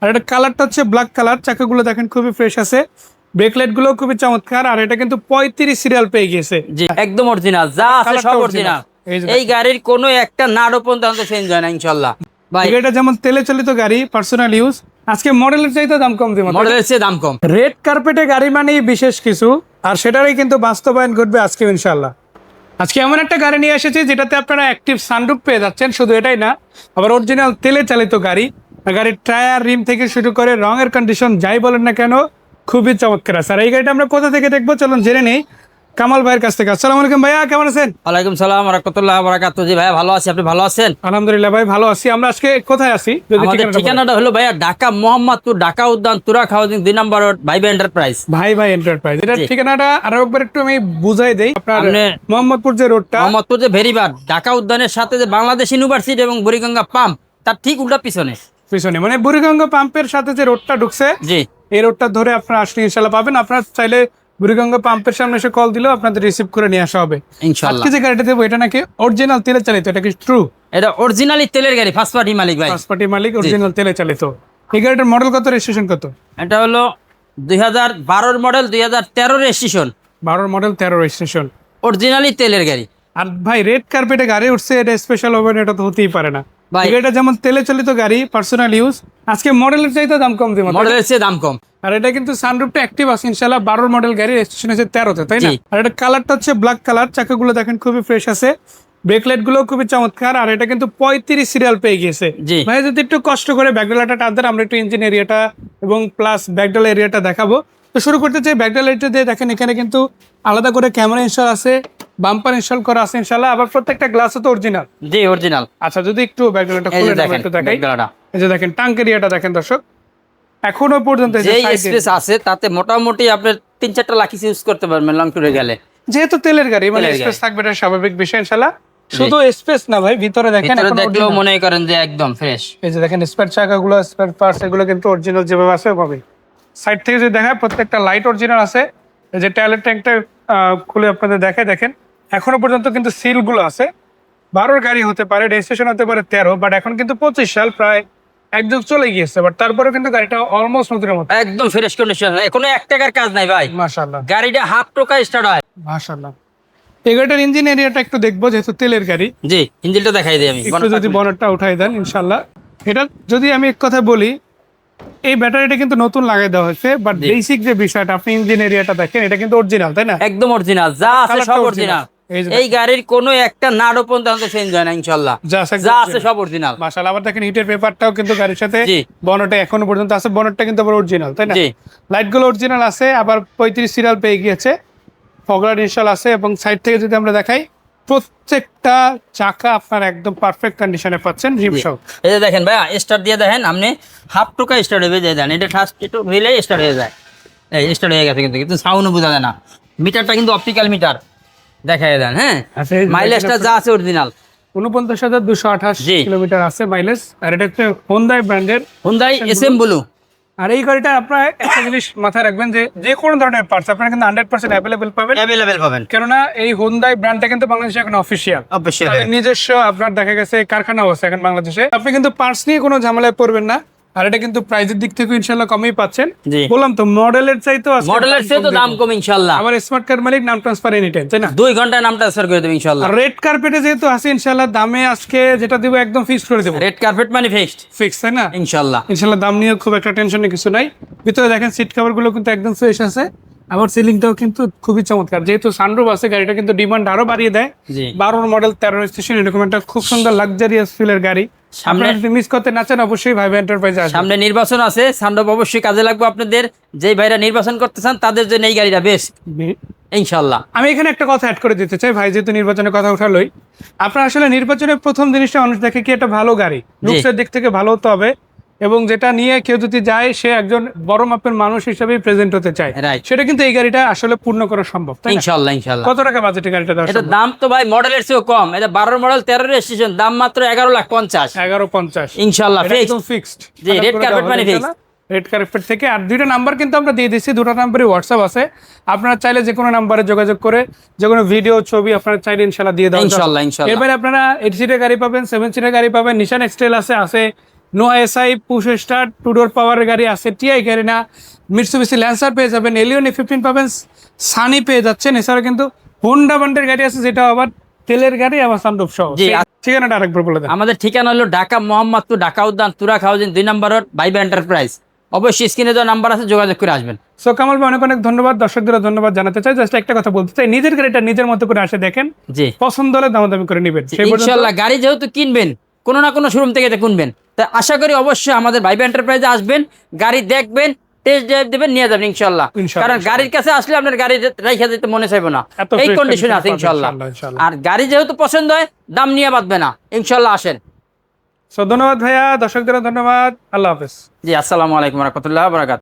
আর এটা কালারটা হচ্ছে ব্ল্যাক কালার চাকাগুলো দেখেন খুবই ফ্রেশ আছে। ব্রেকলেটগুলো খুবই চমৎকার আর এটা কিন্তু পঁয়ত্রিশ সিরিয়াল পেয়ে গিয়েছে। জি একদম অরিজিনাল যা আছে সব অরিজিনাল এই গাড়ির কোনো একটা নাড়ও পর্যন্ত চেঞ্জ হয় না ইনশাল্লাহ ভাই। এটা যেমন তেলে চালিত গাড়ি পার্সোনাল ইউজ আজকে মডেলের চাইতে দাম কম দিব মডেলের চেয়ে দাম কম। রেড কার্পেটে গাড়ি মানেই বিশেষ কিছু আর সেটারই কিন্তু বাস্তবায়ন ঘটবে আজকে ইনশাল্লাহ আজকে এমন একটা গাড়ি নিয়ে এসেছি যেটাতে আপনারা অ্যাক্টিভ সানরুফ পেয়ে যাচ্ছেন শুধু এটাই না আবার অরিজিনাল তেলে চালিত গাড়ি। গাড়ির টায়ার রিম থেকে শুরু করে রঙের কন্ডিশন যাই বলেন না কেন খুবই চমৎকার আছে। আর এই গাড়িটা আমরা কোথা থেকে দেখব? চলুন জেনে নেই। কামাল ভাইয়ের কাছ থেকে। আসসালামু আলাইকুম ভাইয়া কেমন আছেন? ওয়ালাইকুম সালাম রহমতুল্লাহ বারাকাতুহ। জি ভাই ভালো আছি। আপনি ভালো আছেন? আলহামদুলিল্লাহ ভাই ভালো আছি। আমরা আজকে কোথায় আছি? আমাদের ঠিকানাটা হলো ভাইয়া ঢাকা মোহাম্মদপুর ঢাকা উদ্যান তুরা হাউজিং দুই নম্বর রোড ভাই ভাই এন্টারপ্রাইজ ভাই ভাই এন্টারপ্রাইজ এটা ঠিকানাটা আরও একবার একটু আমি বুঝাই দেই। আপনার মোহাম্মদপুর যে রোডটা মোহাম্মদপুর যে ভেরিবার ঢাকা উদ্যানের সাথে যে বাংলাদেশ ইউনিভার্সিটি এবং বুড়িগঙ্গা পাম্প তার ঠিক উল্টা পিছনে। পিছনে। মানে বুড়িগঙ্গা পাম্পের সাথে যে রোডটা ঢুকছে জি। এই রোডটা ধরে আপনারা আসলে ইনশাল্লাহ পাবেন। আপনার চাইলে বুড়িগঙ্গা পাম্পের সামনে এসে কল দিলেও আপনাদের রিসিভ করে নিয়ে আসা হবে। আজকে যে গাড়িটা দেবো এটা নাকি অরিজিনাল তেলে চালিত এটা কি ট্রু এটা অরিজিনালি তেলের গাড়ি ফার্স্ট পার্টি মালিক ভাই। ফার্স্ট পার্টি মালিক অরিজিনাল তেলে চালিত। এই গাড়িটার মডেল কত রেজিস্ট্রেশন কত? এটা হলো দুই হাজার বারোর মডেল দুই হাজার তেরো রেজিস্ট্রেশন বারোর মডেল তেরো রেজিস্ট্রেশন অরিজিনালি তেলের গাড়ি। আর ভাই রেড কার্পেটে গাড়ি উঠছে এটা স্পেশাল ওভেন এটা তো হতেই পারে না। এই যেমন তেলে চালিত গাড়ি পার্সোনাল ইউজ আজকে মডেলের চাইতে দাম কম মডেলের চেয়ে দাম কম। আর এটা কিন্তু সানরুফটা অ্যাক্টিভ আছে বারোর মডেল গাড়ি রেজিস্ট্রেশন আছে তেরোতে তাই না? আর এটা কালারটা হচ্ছে ব্ল্যাক কালার চাকাগুলো দেখেন খুবই ফ্রেশ আছে। ব্রেকলেটগুলো খুবই চমৎকার আর এটা কিন্তু পঁয়ত্রিশ সিরিয়াল পেয়ে গিয়েছে। ভাই যদি একটু কষ্ট করে ব্যাকডালাটা টান দেন আমরা একটু ইঞ্জিন এরিয়াটা এবং প্লাস ব্যাকডাল এরিয়াটা দেখাবো। তো শুরু করতে চাই ব্যাকডাল এরিয়াটা দিয়ে দেখেন এখানে কিন্তু আলাদা করে ক্যামেরা ইনস্টল আছে। বাম্পার ইনস্টল করা আছে ইনশাল্লাহ আবার প্রত্যেকটা গ্লাস তো অরিজিনাল জি অরিজিনাল আচ্ছা যদি একটু এই খুলে দেখেন একটু দেখাই। এই যে দেখেন টাঙ্ক এরিয়াটা দেখেন দর্শক। এখনও পর্যন্ত যে স্পেস আছে তাতে মোটামুটি আপনার তিন চারটা লাখি ইউজ করতে পারবেন লং ট্যুরে গেলে। যেহেতু তেলের গাড়ি মানে স্পেস থাকবে এটা স্বাভাবিক বিষয় ইনশাল্লাহ শুধু স্পেস না ভাই ভিতরে দেখেন ভিতরে এখন দেখলেও মনে করেন যে একদম ফ্রেশ এই যে দেখেন স্পেয়ার চাকাগুলো স্পেয়ার পার্টস এগুলো কিন্তু অরিজিনাল যেভাবে আছে ওভাবেই। সাইড থেকে যদি দেখায় প্রত্যেকটা লাইট অরিজিনাল আছে। এই যে টয়লেট ট্যাঙ্কটা খুলে আপনাদের দেখে দেখেন। এখনও পর্যন্ত কিন্তু সিলগুলো আছে। বারোর গাড়ি হতে পারে রেজিস্ট্রেশন হতে পারে তেরো বাট এখন কিন্তু পঁচিশ সাল প্রায় এক যুগ চলে গিয়েছে বাট তারপরে কিন্তু গাড়িটা অলমোস্ট নতুনের মতো। একদম ফ্রেশ কন্ডিশন কোনো এক টাকার কাজ নাই ভাই। মাশাল্লাহ গাড়িটা হাফ টোকা স্টার্ট হয়। গাড়িটার ইঞ্জিন এরিয়াটা একটু দেখব যেহেতু তেলের গাড়ি। জি ইঞ্জিনটা দেখাই দিই আমি একটু যদি বনেটটা উঠাই দেন ইনশাল্লাহ এটা যদি আমি এক কথা বলি এই ব্যাটারিটা কিন্তু নতুন লাগাই দেওয়া হয়েছে বাট বেসিক যে বিষয়টা আপনি ইঞ্জিন এরিয়াটা দেখেন এটা কিন্তু অরিজিনাল তাই না? একদম অরিজিনাল যা আছে সব অরিজিনাল এই গাড়ির কোনো একটা নাড়ও পর্যন্ত চেঞ্জ হয় না ইনশাল্লাহ। যা আছে সব অরিজিনাল মাশাআল্লাহ আবার দেখেন হিটের পেপারটাও কিন্তু গাড়ির সাথে। বনেটে এখনও পর্যন্ত আছে বনেটটা কিন্তু আবার অরিজিনাল তাই না? অরিজিনাল আছে আবার পঁয়ত্রিশ সিরিয়াল পেয়ে গিয়েছে। ফগলার আছে এবং সাইড থেকে যদি আমরা দেখাই প্রত্যেকটা চাকা আপনার একদম পারফেক্ট কন্ডিশনে পাচ্ছেন রিম সহ। এই যে দেখেন ভাইয়া স্টার্ট দিয়ে দেখেন আপনি হাফ টোকা স্টার্ট হবে যে দেন এটা ফার্স্ট একটু রিলে স্টার্ট হয়ে যায়। এই স্টার্ট হয়ে গেছে কিন্তু কিন্তু সাউন্ডও বোঝা যায় না। মিটারটা কিন্তু অপটিক্যাল মিটার দেখাই দেন হ্যাঁ? আচ্ছা, এই যে মাইলেজটা যা আছে অরিজিনাল উনপঞ্চাশ হাজার দুশো আঠাশ কিলোমিটার আছে মাইলেজ আর এটা হচ্ছে হোন্দাই ব্র্যান্ডের হুন্দাই এস এম ব্লু আর এই গাড়িটা আপনার একটা জিনিস মাথায় রাখবেন যে যে কোনো ধরনের পার্টস আপনারা কিন্তু হান্ড্রেড পার্সেন্ট অ্যাভেলেবেল পাবেন। অ্যাভেলেবেল পাবেন। কেননা এই হোন্দাই ব্র্যান্ডটা কিন্তু বাংলাদেশে এখন অফিসিয়াল অবশ্যই নিজস্ব আপনার দেখা গেছে কারখানাও আছে এখন বাংলাদেশে। আপনি কিন্তু পার্টস নিয়ে কোনো ঝামেলায় পড়বেন না। আর এটা কিন্তু প্রাইজের দিক থেকে ইনশাল্লাহ কমই পাচ্ছেন। বললাম তো মডেলের চাইতো আজকে মডেলের চেয়ে তো দাম কম ইনশাল্লাহ আমার স্মার্ট কার্ড মালিক নাম ট্রান্সফার এনি টাইম তাই না? দুই ঘন্টায় নাম ট্রান্সফার করে দেবে ইনশাল্লাহ রেড কার্পেটে যেহেতু আছে ইনশাল্লাহ দামে আজকে যেটা দিব একদম ফিক্স করে দেবো। রেড কার্পেট মানে ফিক্সড ফিক্স তাই না? ইনশাল্লাহ ইনশাল্লাহ দাম নিয়ে খুব একটা টেনশনের কিছু নাই। ভিতরে দেখেন সিট কভারগুলো কিন্তু একদম ফ্রেশ আছে। আবার সিলিংটাও কিন্তু খুবই চমৎকার। যেহেতু সানরুফ আছে গাড়িটা কিন্তু ডিমান্ড আরও বাড়িয়ে দেয়। বারোর মডেল তেরো স্টেশন এরকম একটা খুব সুন্দর লাক্সারিয়াস ফিলের গাড়ি। সামনে- যদি মিস করতে না চান অবশ্যই ভাইবে এন্টারপ্রাইজে আসবেন। সামনে নির্বাচন আছে সান্ডব অবশ্যই কাজে লাগবে আপনাদের। যেই ভাইরা নির্বাচন করতে চান তাদের জন্য এই গাড়িটা বেস্ট ইনশাল্লাহ আমি এখানে একটা কথা অ্যাড করে দিতে চাই ভাই যেহেতু নির্বাচনের কথা উঠালোই। আপনার আসলে নির্বাচনের প্রথম জিনিসটা মানুষ দেখে কি একটা ভালো গাড়ি। লুকসের দিক থেকে ভালো হতে হবে এবং যেটা নিয়ে কেউ যদি যায় সে একজন বড় মাপের মানুষ হিসেবে প্রেজেন্ট হতে চায়। সেটা কিন্তু এই গাড়িটা আসলে পূর্ণ করা সম্ভব ইনশাল্লাহ ইনশাল্লাহ কত টাকা বাজেটে গাড়িটা দেওয়া এটা দাম তো ভাই মডেলের চেয়েও কম। এটা বারোর মডেল তেরো রেজিস্ট্রেশন দাম মাত্র এগারো লাখ পঞ্চাশ। এগারো পঞ্চাশ। ইনশাল্লাহ একদম ফিক্সড জি, red carpet মানে fixed। রেড কার্পেট থেকে আর দুইটা নাম্বার কিন্তু আমরা দিয়ে দিচ্ছি দুটো নাম্বারে হোয়াটসঅ্যাপ আছে। আপনারা চাইলে যে কোনো নাম্বারে যোগাযোগ করে যে কোনো ভিডিও ছবি আপনারা চাইলে ইনশাল্লাহ দিয়ে দেওয়া। ইনশাল্লাহ ইনশাল্লাহ এরপরে আপনারা এইট সিটের গাড়ি পাবেন সেভেন সিটের গাড়ি পাবেন নিশান এক্সটেল আছে আছে Noah SI push start two door পাওয়ারের গাড়ি আছে টিআই গাড়ি না। মিটসুবিসি ল্যান্সার পেয়ে যাবেন এলিয়ন ফিফটিন পাবেন সানি পেয়ে যাচ্ছেন। এছাড়া কিন্তু হোন্ডা বান্ডের গাড়ি আছে যেটা আবার তেলের গাড়ি আবার সানরুফ সহ। ঠিকানাটা আরেকবার বলে দেন। আমাদের ঠিকানা হলো ঢাকা মোহাম্মদপুর ঢাকা উদ্যান তুরাক হাউজিং দুই নম্বর রোড বাইবা এন্টারপ্রাইজ। অবশ্যই স্ক্রিনে দেওয়া নাম্বার আছে যোগাযোগ করে আসবেন। সো কামাল ভাই অনেক অনেক ধন্যবাদ। দর্শকদের ধন্যবাদ জানাতে চাই। জাস্ট একটা কথা বলতে চাই। নিজের গাড়িটা নিজের মতো করে আসে দেখেন। জি। পছন্দ হলে দামাদামি করে নেবেন। ইনশাল্লাহ গাড়ি যেহেতু কিনবেন কোনো না কোনো শোরুম থেকে এটা কিনবেন। তা আশা করি অবশ্যই আমাদের ভাইবা এন্টারপ্রাইজে আসবেন গাড়ি দেখবেন টেস্ট ড্রাইভ দেবেন নিয়ে যাবেন ইনশাল্লাহ কারণ গাড়ির কাছে আসলে আপনার গাড়ি রেখে যেতে মনে চাইব না। এই কন্ডিশনে আছে ইনশাল্লাহ। আর গাড়ি যেহেতু পছন্দ হয় দাম নিয়ে বাঁধবে না। ইনশাল্লাহ আসেন। ধন্যবাদ ভাইয়া দর্শকদের ধন্যবাদ। আল্লাহ হাফেজ। জি আসসালামু আলাইকুম রহমতুল্লাহ বরাকাত